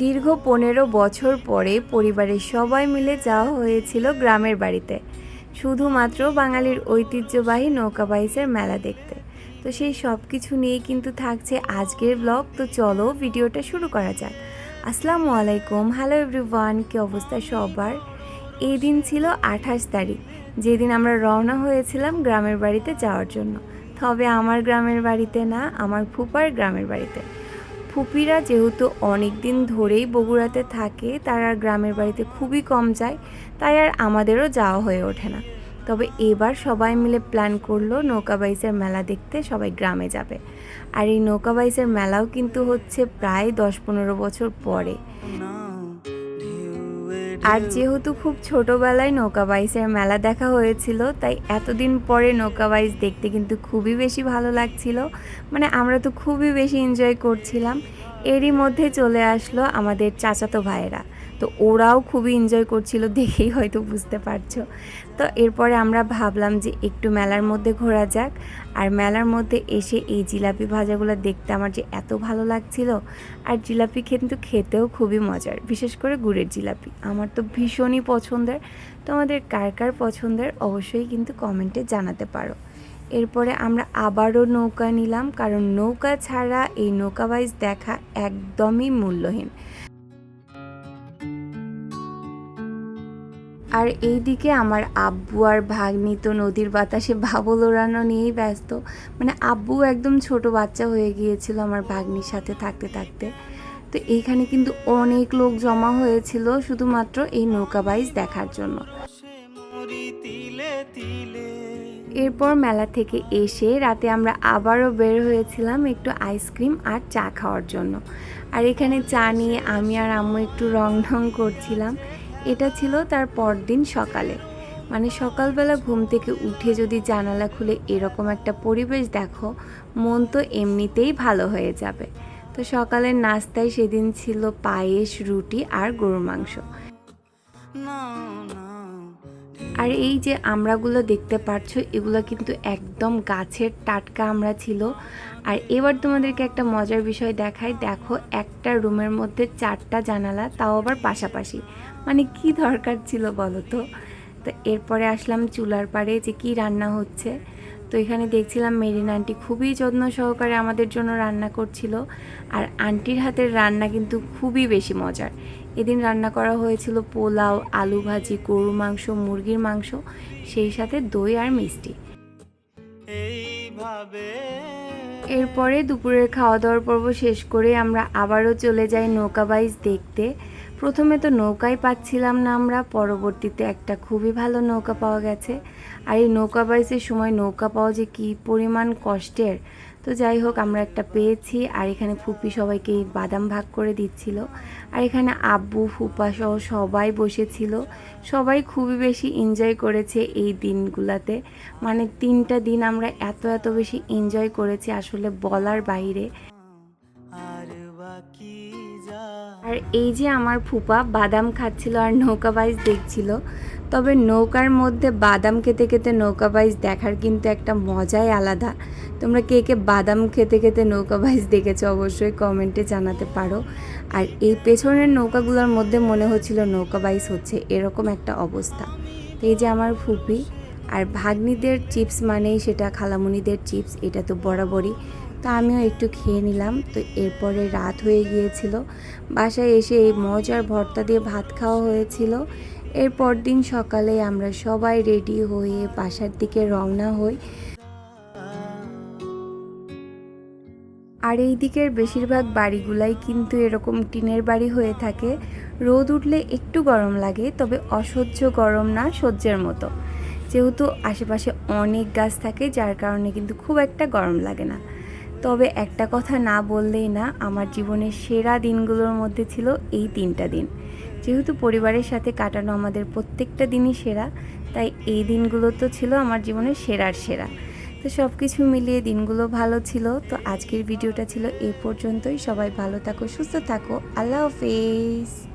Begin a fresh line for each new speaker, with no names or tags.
দীর্ঘ পনেরো বছর পরে পরিবারের সবাই মিলে যাওয়া হয়েছিল গ্রামের বাড়িতে। শুধুমাত্র বাঙালির ঐতিহ্যবাহী নৌকা বাইসের মেলা দেখতে। তো সেই সব কিছু নিয়ে কিন্তু থাকছে আজকের ব্লগ। তো চলো ভিডিওটা শুরু করা যাক। আসসালামু আলাইকুম। হ্যালো এভরিওয়ান কি অবস্থা সবার? এই দিন ছিল আঠাশ তারিখ, যেদিন আমরা রওনা হয়েছিলাম গ্রামের বাড়িতে যাওয়ার জন্য। তবে আমার গ্রামের বাড়িতে না, আমার ফুপার গ্রামের বাড়িতে। ফুপিরা যেহেতু অনেক দিন ধরেই বগুড়াতে থাকে, তারা গ্রামের বাড়িতে খুবই কম যায়, তাই আর আমাদেরও যাওয়া হয়ে ওঠে না। তবে এবার সবাই মিলে প্ল্যান করল নৌকা বাইসের মেলা দেখতে সবাই গ্রামে যাবে। আর এই নৌকা বাইসের মেলাও কিন্তু হচ্ছে প্রায় দশ পনেরো বছর পরে। আর যেহেতু খুব ছোটোবেলায় নৌকা বাইসের মেলা দেখা হয়েছিল, তাই এতদিন পরে নৌকা বাইস দেখতে কিন্তু খুবই বেশি ভালো লাগছিল। মানে আমরা তো খুবই বেশি এনজয় করছিলাম। এরই মধ্যে চলে আসলো আমাদের চাচাতো ভাইয়েরা। তো ওরাও খুবই এনজয় করছিল, দেখেই হয়তো বুঝতে পারছ। তো এরপরে আমরা ভাবলাম যে একটু মেলার মধ্যে ঘোরা যাক। আর মেলার মধ্যে এসে এই জিলাপি ভাজাগুলো দেখতে আমার যে এত ভালো লাগছিল। আর জিলাপি কিন্তু খেতেও খুবই মজার, বিশেষ করে গুড়ের জিলাপি। আমার তো ভীষণই পছন্দের। তোমাদের কার কার পছন্দের অবশ্যই কিন্তু কমেন্টে জানাতে পারো। এরপরে আমরা আবারও নৌকা নিলাম, কারণ নৌকা ছাড়া এই নৌকা বাইজ দেখা একদমই মূল্যহীন। আর এইদিকে আমার আব্বু আর ভাগ্নি তো নদীর বাতাসে ভাবল ওড়ানো নিয়েই ব্যস্ত। মানে আব্বু একদম ছোট বাচ্চা হয়ে গিয়েছিল আমার ভাগ্নির সাথে থাকতে থাকতে। তো এইখানে কিন্তু অনেক লোক জমা হয়েছিল শুধুমাত্র এই নৌকা বাইজ দেখার জন্য। এরপর মেলা থেকে এসে রাতে আমরা আবারও বের হয়েছিলাম একটু আইসক্রিম আর চা খাওয়ার জন্য। আর এখানে চা নিয়ে আমি আর আম্মু একটু রং ঢং করছিলাম। এটা ছিল তার পরদিন সকালে। মানে সকালবেলা ঘুম থেকে উঠে যদি জানালা খুলে এরকম একটা পরিবেশ দেখো, মন তো এমনিতেই ভালো হয়ে যাবে। তো সকালের নাস্তায় সেদিন ছিল পায়েস, রুটি আর গরুর মাংস। আর এই যে আমরাগুলো দেখতে পাচ্ছ এগুলো কিন্তু একদম গাছের টাটকা আমরা ছিল। আর এবার তোমাদেরকে একটা মজার বিষয় দেখাই। দেখো, একটা রুমের মধ্যে চারটা জানালা, তাও আবার পাশাপাশি। মানে কি দরকার ছিল বলো তো? তো এরপরে আসলাম চুলার পাড়ে যে কি রান্না হচ্ছে। তো এখানে দেখছিলাম মেরিন আন্টি খুবই যত্ন সহকারে আমাদের জন্য রান্না করছিল। আর আন্টির হাতের রান্না কিন্তু খুবই বেশি মজার। এদিন রান্না করা হয়েছিল পোলাও আলু ভাজি গরু মাংস মুরগির মাংস সেই সাথে দই আর মিষ্টি। এরপরে দুপুরের খাওয়া দাওয়ার পর্ব শেষ করে আমরা আবারও চলে যাই নৌকা বাইচ দেখতে। প্রথমে তো নৌকাই পাচ্ছিলাম না আমরা, পরবর্তীতে একটা খুবই ভালো নৌকা পাওয়া গেছে। আর এই নৌকা বাইসের সময় নৌকা পাওয়া যে কী পরিমাণ কষ্টের, তো যাই হোক আমরা একটা পেয়েছি আর এখানে ফুপি সবাইকে বাদাম ভাগ করে দিচ্ছিল। আর এখানে আব্বু, ফুপা সহ সবাই বসেছিল। সবাই খুবই বেশি এনজয় করেছে এই দিনগুলাতে। মানে তিনটা দিন আমরা এত এত বেশি এনজয় করেছি আসলে বলার বাইরে। আর এই যে আমার ফুপা বাদাম খাচ্ছিল আর নৌকা বাইজ দেখছিল, তবে নৌকার মধ্যে বাদাম খেতে খেতে নৌকা বাইজ দেখার কিন্তু একটা মজাই আলাদা। তোমরা কে কে বাদাম খেতে খেতে নৌকা বাইজ দেখেছ অবশ্যই কমেন্টে জানাতে পারো। আর এই পেছনের নৌকাগুলোর মধ্যে মনে হচ্ছিল নৌকা বাইজ হচ্ছে, এরকম একটা অবস্থা। এই যে আমার ফুপি, আর ভাগ্নিদের চিপস মানেই সেটা, খালামুনিদের চিপস এটা তো বরাবরই। তো আমিও একটু খেয়ে নিলাম। তো এরপরে রাত হয়ে গিয়েছিল। বাসায় এসে এই মজার ভর্তা দিয়ে ভাত খাওয়া হয়েছিল। এরপর দিন সকালে আমরা সবাই রেডি হয়ে বাসার দিকে রওনা হই। আর এই দিকের বেশিরভাগ বাড়িগুলাই কিন্তু এরকম টিনের বাড়ি হয়ে থাকে। রোদ উঠলে একটু গরম লাগে, তবে অসহ্য গরম না, সহ্যের মতো। যেহেতু আশেপাশে অনেক গাছ থাকে, যার কারণে কিন্তু খুব একটা গরম লাগে না। তবে একটা কথা না বললেই না, আমার জীবনের সেরা দিনগুলোর মধ্যে ছিল এই তিনটা দিন। যেহেতু পরিবারের সাথে কাটানো আমাদের প্রত্যেকটা দিনই সেরা, তাই এই দিনগুলো তো ছিল আমার জীবনের সেরার সেরা। তো সব কিছু মিলিয়ে দিনগুলো ভালো ছিল। তো আজকের ভিডিওটা ছিল এই পর্যন্তই। সবাই ভালো থাকো, সুস্থ থাকো। আল্লাহ হাফেজ।